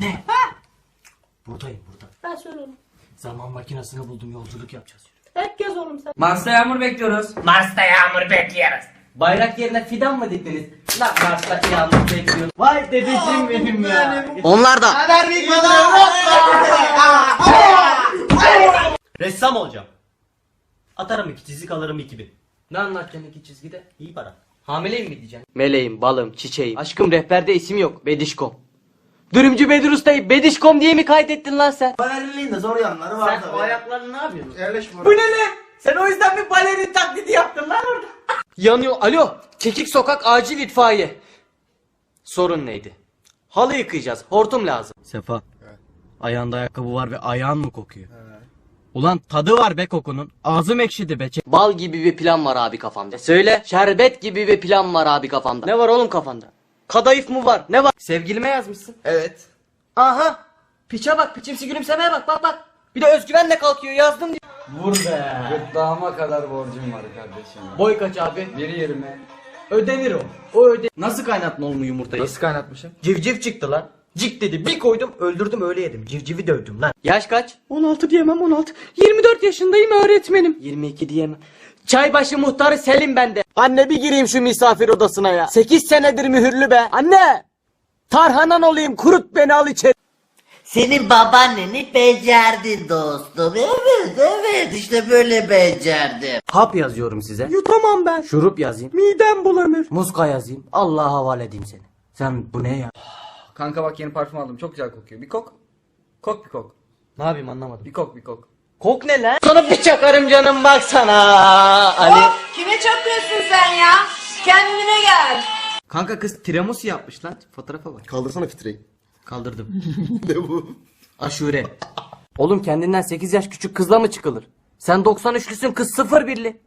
Ne? Buradayım burada. Ben söyle oğlum. Zaman makinesini buldum yolculuk yapacağız. Hep gez oğlum sen. Mars'ta yağmur bekliyoruz. Mars'ta yağmur bekliyoruz. Bayrak yerine fidan mı diktiniz? Lan Mars'ta yağmur bekliyoruz. Vay dedeciğim benim ya. Onlar da. Ressam olacağım. Atarım iki çizik alırım 2000. Ne anlatacaksın iki çizgide? İyi para. Hamileyim mi diyeceksin? Meleğim, balım, çiçeğim. Aşkım rehberde isim yok. Bedişkom. Dürümcü Bedir Usta'yı Bedişkom diye mi kaydettin lan sen? Balerinin de zor yanları var Sen tabii. o ayaklarını ne yapıyorsun? Yerleş buraya. Bu ne lan? Sen o yüzden bir balerin taklidi yaptın lan orada. Yanıyor. Alo. Kekik sokak acil itfaiye. Sorun neydi? Halı yıkayacağız. Hortum lazım. Sefa. Ayağında ayakkabı var ve ayağın mı kokuyor? Ulan tadı var be kokunun. Ağzım ekşidi be. Bal gibi bir plan var abi kafamda. Söyle. Şerbet gibi bir plan var abi kafamda. Ne var oğlum kafanda? Kadayıf mı var? Ne var? Sevgilime yazmışsın. Evet. Aha. Piçe bak. Piçimsi gülümsemeye bak. Bak bak. Bir de özgüvenle kalkıyor. Yazdım diyor. Vur be. Gırtlağıma kadar borcum var kardeşim. Boy kaç abi? 1.20. Ödenir o. O öde. Nasıl kaynattın oğlum yumurtayı? Nasıl kaynatmışım? Civciv çıktı lan. Cik dedi bir koydum öldürdüm öyle yedim. Civcivi dövdüm lan. Yaş kaç? 16 diyemem 16. 24 yaşındayım öğretmenim. 22 diyemem. Çaybaşı muhtarı Selim bende. Anne bir gireyim şu misafir odasına ya. 8 senedir mühürlü be. Anne! Tarhanan olayım kurut beni al içeri. Senin babaanneni becerdin dostum. Evet evet işte böyle becerdim. Hap yazıyorum size. Yutamam ben. Şurup yazayım. Midem bulanır. Muska yazayım. Allah'a havale edeyim seni. Sen bu ne ya? Kanka bak yeni parfüm aldım. Çok güzel kokuyor. Bir kok. Kok bir kok. Ne yapayım anlamadım. Bir kok bir kok. Kok ne lan? Sana bir çakarım canım baksana. Ali. Kime çakıyorsun sen ya? Kendine gel. Kanka kız tiramisu yapmış lan. Fotoğrafa bak. Kaldırsana fitreyi. Kaldırdım. ne bu? Aşure. Oğlum kendinden 8 yaş küçük kızla mı çıkılır? Sen 93'lüsün kız 01'li.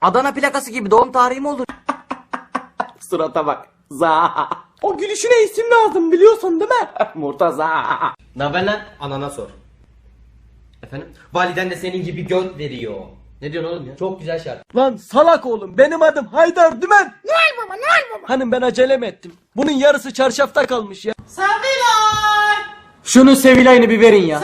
Adana plakası gibi doğum tarihi mi olur? Surata bak. Za. O gülüşüne isim lazım biliyorsun değil mi? Murtaza. Ne haber lan? Anana sor. Efendim? Validen de senin gibi göt veriyor. Ne diyorsun oğlum ya? Çok güzel şarkı. Lan salak oğlum benim adım Haydar Dümen. Noel baba Noel baba. Hanım ben acele mi ettim? Bunun yarısı çarşafta kalmış ya. Sevilay. Şunun Sevilay'ını bir verin ya.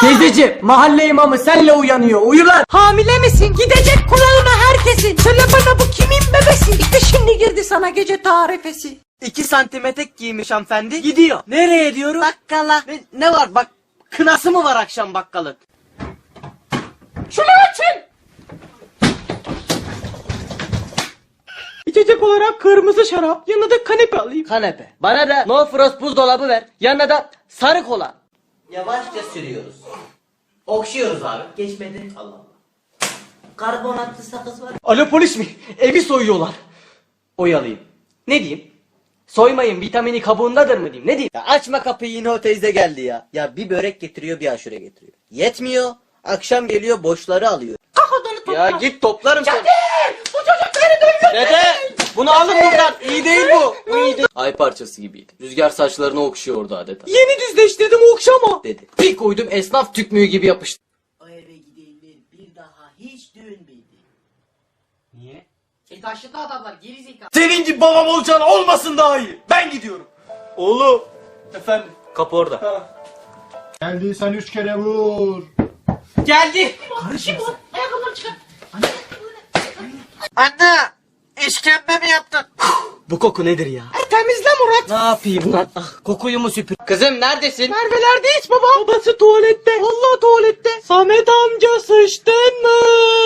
Teyzeci mahalle imamı senle uyanıyor. Uyu lan. Hamile misin? Gidecek kulağına herkesin. Söyle bana bu kimin bebesi? İşte şimdi girdi sana gece tarifesi. 2 santim etek giymiş hanımefendi. Gidiyor. Nereye diyorum? Bakkala. Ne, ne var bak? Kınası mı var akşam bakkalın? Şunu açın. İçecek olarak kırmızı şarap yanına da kanepe alayım. Kanepe. Bana da no frost buzdolabı ver. Yanına da sarı kola. Yavaşça sürüyoruz. Okşuyoruz abi. Geçmedi. Allah Allah. Karbonatlı sakız var. Alo polis mi? Evi soyuyorlar. Oyalayayım. Ne diyeyim? Soymayın vitamini kabuğundadır mı diyeyim? Ne diyeyim? Ya açma kapıyı yine o teyze geldi ya. Ya bir börek getiriyor bir aşure getiriyor. Yetmiyor. Akşam geliyor boşları alıyor. Kalk odanı topla. Ya git toplarım seni. Bu çocuk beni dövüyor. Dede bunu alın buradan. İyi değil bu. Bu iyi değil. Ay parçası gibiydi. Rüzgar saçlarını okşuyordu adeta. Yeni düzleştirdim okşama. Dedi. Bir koydum esnaf tükmüğü gibi yapıştı. O eve gidenler bir daha hiç dönmedi. Niye? E taşıdı adamlar geri zekalı. Senin gibi babam olacağına olmasın daha iyi. Ben gidiyorum. Oğlum. Efendim. Kapı orada. Geldiysen üç kere vur. Geldi. Ayakkabıları çıkar. Anne. İşkembe mi yaptın? Bu koku nedir ya? Temizle Murat. Ne yapayım lan? Ah, kokuyu mu süpür? Kızım neredesin? Merve'lerde hiç baba. Babası tuvalette. Vallahi tuvalette. Samet amca sıçtın mı?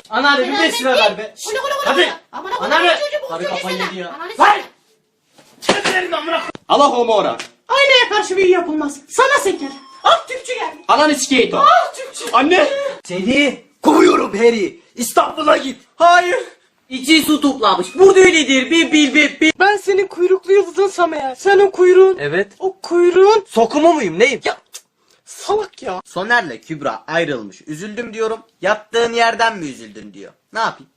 Anneanne bir beş lira ver be. Kulu kulu kulu. Hadi. Anneanne. çocuğu kafayı yedi ya. Ver. s- Allah homo ora. Aynaya karşı büyü yapılmaz. Sana seker. Ah Türkçü geldi. Ananı sikeyim. Ah Türkçü. Anne. Seni kovuyorum Harry. İstanbul'a git. Hayır. İçi su toplamış. Burada öyledir. Bir bil bir bil. Ben senin kuyruklu yıldızınsam eğer. Senin kuyruğun. Evet. O kuyruğun. Sokumu muyum neyim? Ya. Salak ya. Soner'le Kübra ayrılmış. Üzüldüm diyorum. Yattığın yerden mi üzüldün diyor. Ne yapayım?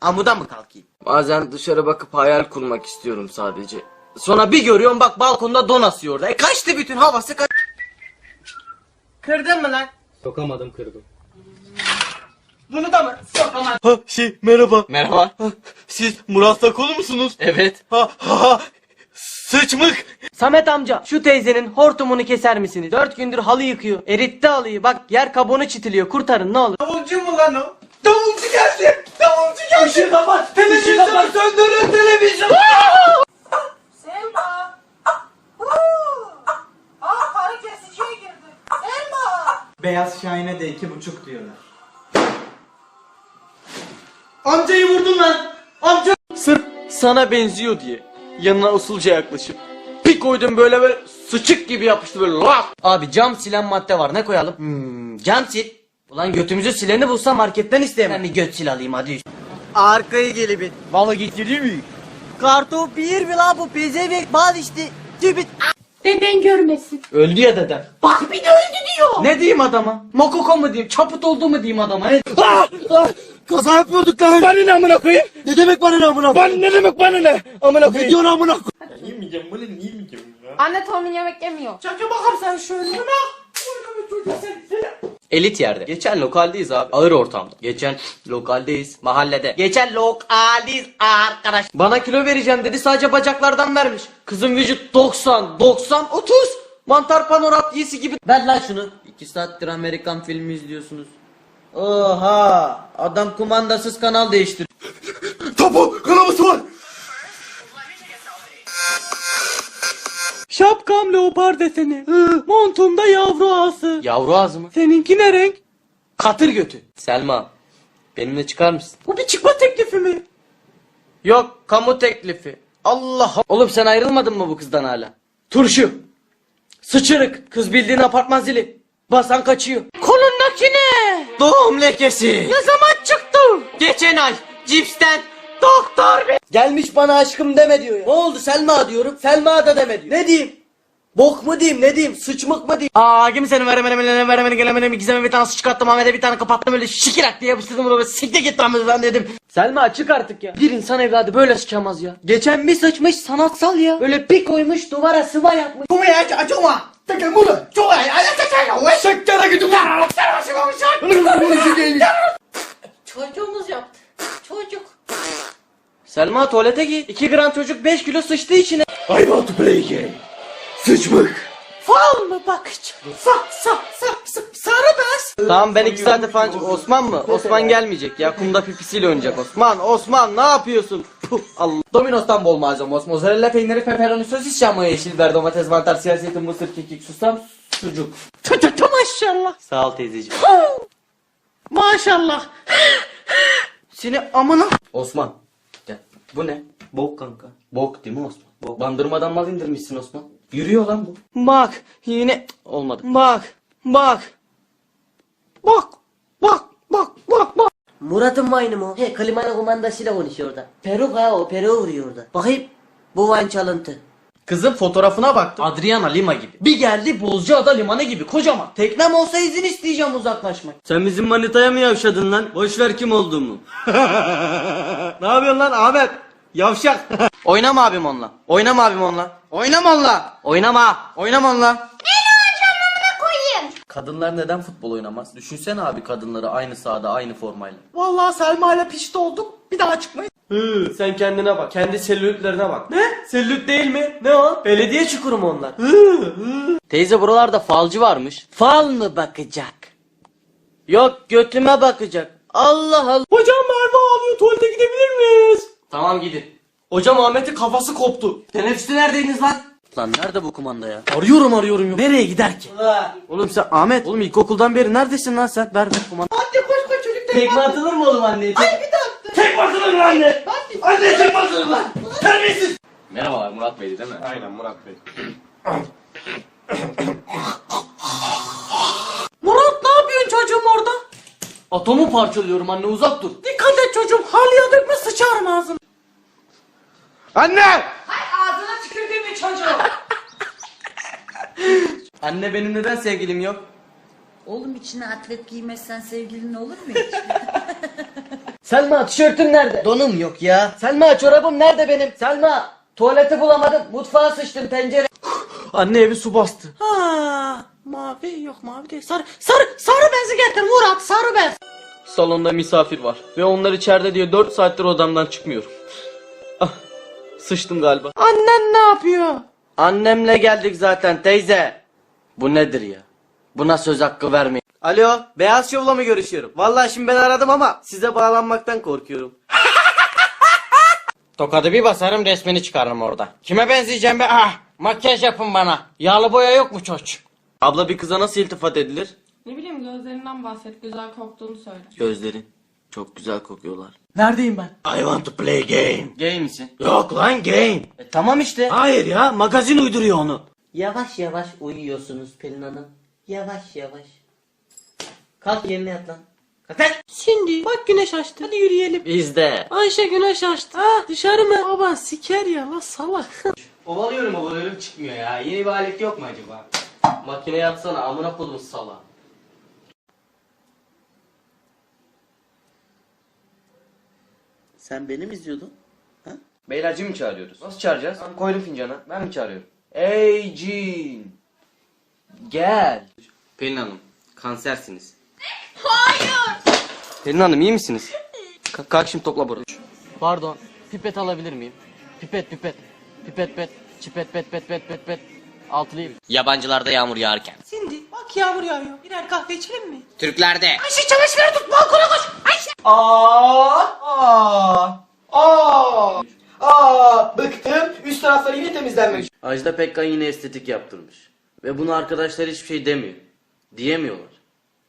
Amuda mı kalkayım? Bazen dışarı bakıp hayal kurmak istiyorum sadece. Sonra bir görüyorum bak balkonda don asıyor orada. E kaçtı bütün havası kaç... Kırdın mı lan? Sokamadım kırdım. Bunu da mı? Sokamadın. Ha şey merhaba. Merhaba. Siz Murat Sakolu musunuz? Evet. Ha ha ha. Sıçmık. Samet amca şu teyzenin hortumunu keser misiniz? Dört gündür halı yıkıyor. Eritti halıyı bak yer kabuğunu çitiliyor. Kurtarın ne olur. Davulcu mu lan o? Davulcu geldi. Davulcu geldi. Işığı kapat. Televizyon söndürün televizyon. Selma. Aa karı kesiciye girdi. Selma. Beyaz Şahin'e de iki buçuk diyorlar. Amcayı vurdun lan. Amca. Sırf sana benziyor diye yanına usulca yaklaşıp bir koydum böyle böyle sıçık gibi yapıştı böyle lak. Abi cam silen madde var ne koyalım? Hmm, cam sil. Ulan götümüzü sileni bulsam marketten isteyemem. Ben bir göt sil alayım hadi. Arkayı gelip Balı getirir mi? Kartop bir mi la bu pezevenk bal işte. Tübit. Deden görmesin. Öldü ya dedem. Bak bir de öldü diyor. Ne diyeyim adama? Mokoko mu diyeyim? Çaput oldu mu diyeyim adama? Ne? Kaza yapıyorduk lan. Bana ne amına koyayım? Ne demek bana ne amına koyayım? Bana ne demek bana ne? Amına koyayım. Ne diyorsun amına koyayım? Yemeyeceğim bunu niye yemeyeceğim ya? Anne torunun yemek yemiyor. Çocuğa bakalım sen şöyle bak. Elit yerde. Geçen lokaldeyiz abi. Ağır ortamda. Geçen lokaldeyiz. Mahallede. Geçen lokaldeyiz arkadaş. Bana kilo vereceğim dedi sadece bacaklardan vermiş. Kızın vücut 90, 90, 30. Mantar panorat yesi gibi. Ver lan şunu. 2 saattir Amerikan filmi izliyorsunuz. Oha! Adam kumandasız kanal değiştir. Topu kanaması var. Şapkam leopar deseni. Montumda yavru ağası. Yavru ağzı mı? Seninki ne renk? Katır götü. Selma. Benimle çıkar mısın? Bu bir çıkma teklifi mi? Yok kamu teklifi. Allah Oğlum sen ayrılmadın mı bu kızdan hala? Turşu. Sıçırık. Kız bildiğin apartman zili. Basan kaçıyor. Kolundaki ne? Doğum lekesi. Ne zaman çıktı? Geçen ay. Cipsten. Doktor bey. Gelmiş bana aşkım deme diyor ya. Ne oldu Selma diyorum. Selma da deme diyor. Ne diyeyim? Bok mu diyeyim ne diyeyim sıçmık mı diyeyim Aa kim seni veremene veremene veremene gelemene mi gizeme bir tane sıçık attım Ahmet'e bir tane kapattım öyle şikirak diye yapıştırdım bunu böyle sikte git lan ben dedim Selma açık artık ya Bir insan evladı böyle sıçamaz ya Geçen bir sıçmış sanatsal ya Böyle bir koymuş duvara sıva yapmış Bu ya acıma. Takın bunu. Çok ay. Ay takın. Ay şekkere gidiyor. Çocuğumuz yaptı. Çocuk. Selma tuvalete git 2 gram çocuk 5 kilo sıçtı içine I want to play game. Sıçmık. Fal mı bakacağım? Sa sa sa sa sarı bez. Tamam ben 2 saate falan Osman mı? Osman gelmeyecek ya kumda pipisiyle oynayacak Osman Osman ne yapıyorsun? Puh, Allah. Domino's'tan bol malzeme Osman. Mozzarella peyniri, pepperoni, sosis, şamya, yeşil biber, domates, mantar, siyah zeytin, mısır, kekik, susam, sucuk. Tü maşallah. Sağ ol teyzeciğim. Maşallah. Seni amına. Osman. Gel. Bu ne? Bok kanka. Bok değil mi Osman? Bok. Bandırmadan mal indirmişsin Osman. Yürüyor lan bu. Bak yine olmadı. Bak bak. Bak bak bak bak bak. Murat'ın wayını mı? He klimanın kumandasıyla konuşuyor orada. Peruk ha o peruğu vuruyor orada. Bakayım. Bu van çalıntı. Kızın fotoğrafına baktım. Adriana Lima gibi. Bir geldi Bozcaada limanı gibi kocaman. Teknem olsa izin isteyeceğim uzaklaşmak. Sen bizim manitaya mı yavşadın lan? Boş ver kim olduğumu. ne yapıyorsun lan Ahmet? Yavşak. Oynama abim onunla. Oynama abim onunla. Oynama onunla. Oynama. Oynama onunla. Kadınlar neden futbol oynamaz? Düşünsene abi kadınları aynı sahada aynı formayla. Vallahi Selma ile pişti olduk. Bir daha çıkmayız. Hı, sen kendine bak. Kendi selülitlerine bak. Ne? Selülit değil mi? Ne o? Belediye çukuru mu onlar? Teyze buralarda falcı varmış. Fal mı bakacak? Yok götüme bakacak. Allah Allah. Hocam Merve ağlıyor tuvalete gidebilir miyiz? Tamam gidin. Hocam Ahmet'in kafası koptu. Teneffüste neredeydiniz lan? Lan nerede bu kumanda ya? Arıyorum arıyorum yok. Nereye gider ki? Oğlum sen Ahmet. Oğlum ilkokuldan beri neredesin lan sen? Ver ver kumanda. Anne koş koş çocuk Tekme atılır mı oğlum anneye? Ay bir dakika. Tek basılır lan anne. Anne tek basılır lan. Terbiyesiz. Merhabalar Murat Bey'di değil mi? Aynen Murat Bey. Murat ne yapıyorsun çocuğum orada? Atomu parçalıyorum anne uzak dur. Çocuğum. Halıya dökme sıçarım ağzına. Anne. Ağzına tükürdüğüm bir çocuğum. Anne benim neden sevgilim yok? Oğlum içine atlet giymezsen sevgilin olur mu hiç? Selma tişörtüm nerede? Donum yok ya. Selma çorabım nerede benim? Selma tuvaleti bulamadım. Mutfağa sıçtım tencere. Anne evi su bastı. Ha, mavi yok mavi değil. Sarı sarı sarı bezi getir Murat sarı bez. Salonda misafir var ve onlar içeride diye 4 saattir odamdan çıkmıyorum. Ah, Sıçtım galiba. Annen ne yapıyor? Annemle geldik zaten teyze. Bu nedir ya? Buna söz hakkı vermeyin. Alo, Beyaz Şov'la mı görüşüyorum? Vallahi şimdi ben aradım ama size bağlanmaktan korkuyorum. Tokadı bir basarım resmini çıkarırım orada. Kime benzeyeceğim be? Ah, makyaj yapın bana. Yağlı boya yok mu çocuk? Abla bir kıza nasıl iltifat edilir? Ne bileyim gözlerinden bahset. Güzel koktuğunu söyle. Gözleri. Çok güzel kokuyorlar. Neredeyim ben? I want to play game. Gay misin? Yok lan game. E, tamam işte. Hayır ya magazin uyduruyor onu. Yavaş yavaş uyuyorsunuz Pelin Hanım. Yavaş yavaş. Kalk yerine yat lan. Kalk lan. Şimdi bak güneş açtı. Hadi yürüyelim. Bizde. Ayşe güneş açtı. Ha dışarı mı? Baba siker ya la salak. Ovalıyorum ovalıyorum çıkmıyor ya. Yeni bir alet yok mu acaba? Makineye atsana amına kodum sala. Sen beni mi izliyordun? Beylerci mi çağırıyoruz? Nasıl çağıracağız? Ben koydum fincana. Ben mi çağırıyorum? Ey cin. Gel. Pelin Hanım. Kansersiniz. Hayır. Pelin Hanım iyi misiniz? Ka- kalk şimdi topla burayı. Pardon. Pipet alabilir miyim? Pipet pipet. Pipet pet. Çipet pet pet pet pet pet. Altılıyım. Yabancılarda yağmur yağarken. Şimdi bak yağmur yağıyor. Birer kahve içelim mi? Türklerde. Ayşe çamaşırları tut balkona koş. Aa, aa, aa, aa, bıktım. Üst tarafları yine temizlenmemiş. Ajda Pekkan yine estetik yaptırmış. Ve bunu arkadaşlar hiçbir şey demiyor. Diyemiyorlar.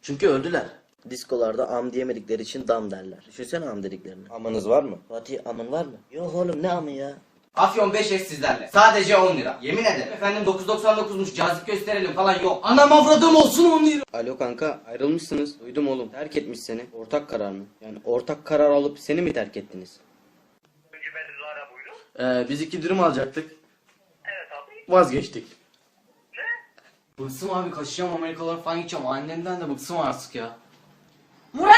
Çünkü öldüler. Diskolarda am diyemedikleri için dam derler. Düşünsene am dediklerini. Amanız var mı? Fatih amın var mı? Yok oğlum ne amı ya? Afyon 5 sizlerle. Sadece 10 lira. Yemin ederim. Efendim 9.99'muş cazip gösterelim falan yok. Anam avradım olsun 10 lira. Alo kanka ayrılmışsınız. Duydum oğlum. Terk etmiş seni. Ortak karar mı? Yani ortak karar alıp seni mi terk ettiniz? Ee, biz iki dürüm alacaktık. Evet abi. Vazgeçtik. Ne? Bıksım abi kaçacağım Amerikalara falan gideceğim. Annemden de bıksım artık ya. Murat.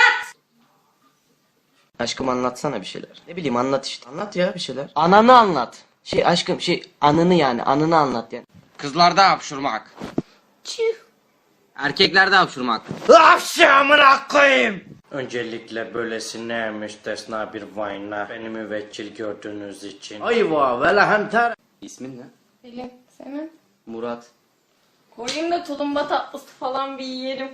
Aşkım anlatsana bir şeyler. Ne bileyim anlat işte. Anlat ya bir şeyler. Ananı anlat. Şey aşkım şey anını yani anını anlat yani. Kızlarda hapşurmak. Erkeklerde hapşurmak. Akşamına koyayım. Öncelikle böylesine müstesna bir vayna beni müvekkil gördüğünüz için. Ayva ve lehem İsmin ne? Pelin senin. Murat. Koyayım da tulumba tatlısı falan bir yiyelim.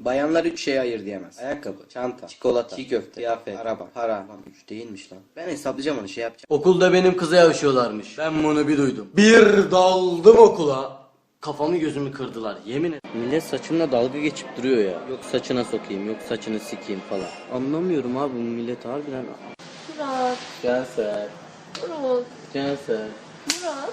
Bayanlar üç şeye ayır diyemez. Ayakkabı, çanta, çikolata, çiğ köfte, kıyafet, araba, para. Lan üç değilmiş lan. Ben hesaplayacağım onu şey yapacağım. Okulda benim kıza yavşıyorlarmış. Ben bunu bir duydum. Bir daldım okula. Kafamı gözümü kırdılar yemin ederim. Millet saçımla dalga geçip duruyor ya. Yok saçına sokayım, yok saçını sikeyim falan. Anlamıyorum abi bu millet harbiden. Murat. Cansel, Murat. Cansel. Murat.